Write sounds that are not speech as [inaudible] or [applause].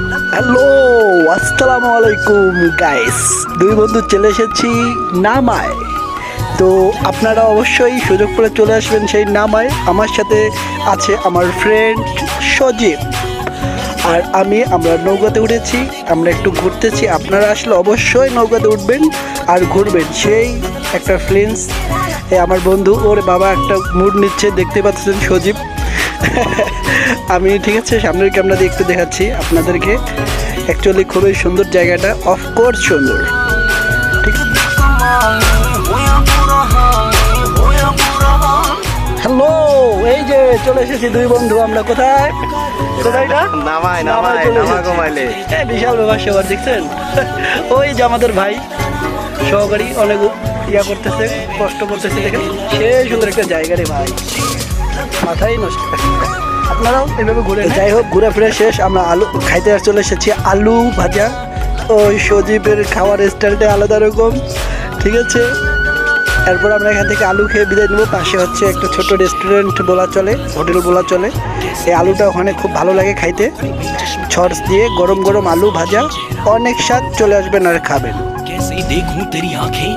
Hello আসসালামু আলাইকুম guys দুই বন্ধু চলে এসেছি নামায়। তো আপনারা অবশ্যই সুযোগ করে চলে আসবেন সেই নামায়। আমার সাথে আছে আমার ফ্রেন্ড সজীব। আর আমি, আমরা নৌকাতে উঠেছি, আমরা একটু ঘুরতেছি। আপনারা আসলে অবশ্যই নৌকাতে উঠবেন আর ঘুরবেন। সেই একটা ফিলিংস আমার বন্ধু, ওর বাবা একটা মুড নিচ্ছে, দেখতে পাচ্ছেন সজীব। [laughs] আমি ঠিক আছে সামনের ক্যামেরা দিয়ে একটু দেখাচ্ছি আপনাদেরকে। অ্যাকচুয়ালি খুবই সুন্দর জায়গাটা অফকোর্স সুন্দর। ঠিক হ্যালো এই যে চলে এসেছি দুই বন্ধু আমরা কোথায়? কোথায় এটা? নামায় নামায় নামায় চলে নামা এসেছি। কমাইলে এ, বিশাল ব্যাপার সেবার দেখছেন? [laughs] ওই যে আমাদের ভাই সহকারী অনেক ইয়া করতেছে কষ্ট করতেছে দেখেন? সে সুন্দর একটা জায়গা রে ভাই। মাথাই নষ্ট। আপনারাও এইভাবে ঘুরে যাই হোক ঘুরে ফিরে শেষ আমরা আলু খাইতে চলে এসেছি আলু ভাজা। ওই সজীবের খাওয়ার স্টাইলটা আলাদা রকম ঠিক আছে? এরপর আমরা এখান থেকে আলু খেয়ে বিদায় নেব। পাশে হচ্ছে একটা ছোট রেস্টুরেন্ট বলা চলে হোটেল বলা চলে। এই আলুটা ওখানে খুব ভালো লাগে খাইতে। ছর্স দিয়ে গরম গরম আলু ভাজা অনেক স্বাদ চলে আসবেন আর খাবেন। দেখুন আঁখে